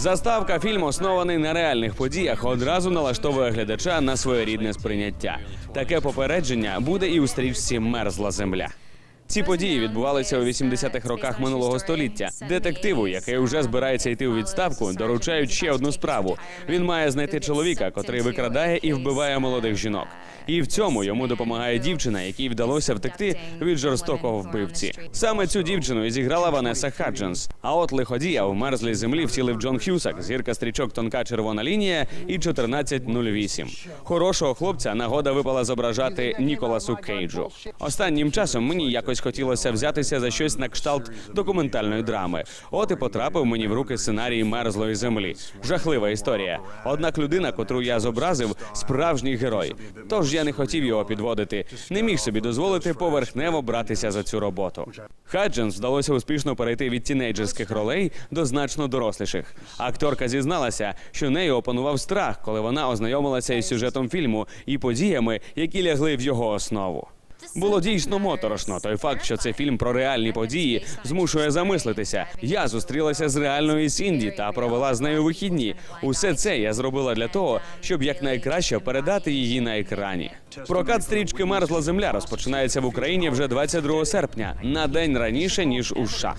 Заставка фільму, оснований на реальних подіях, одразу налаштовує глядача на своєрідне сприйняття. Таке попередження буде і у стрічці Мерзла земля. Ці події відбувалися у 80-х роках минулого століття. Детективу, який вже збирається йти у відставку, доручають ще одну справу. Він має знайти чоловіка, котрий викрадає і вбиває молодих жінок. І в цьому йому допомагає дівчина, якій вдалося втекти від жорстокого вбивці. Саме цю дівчину і зіграла Ванеса Хадженс. А от лиходія в мерзлій землі втілив Джон Х'юсак, зірка стрічок тонка червона лінія і 1408. Хорошого хлопця нагода випала зображати Ніколасу Кейджу. Останнім часом мені якось хотілося взятися за щось на кшталт документальної драми. От і потрапив мені в руки сценарій мерзлої землі. Жахлива історія. Однак людина, котру я зобразив, справжній герой. Тож я не хотів його підводити, не міг собі дозволити поверхнево братися за цю роботу. Хадженс вдалося успішно перейти від тінейджерських ролей до значно доросліших. Акторка зізналася, що нею опанував страх, коли вона ознайомилася із сюжетом фільму і подіями, які лягли в його основу. Було дійсно моторошно. Той факт, що це фільм про реальні події, змушує замислитися. Я зустрілася з реальною Сінді та провела з нею вихідні. Усе це я зробила для того, щоб якнайкраще передати її на екрані. Прокат стрічки Мерзла земля розпочинається в Україні вже 22 серпня, на день раніше ніж у США.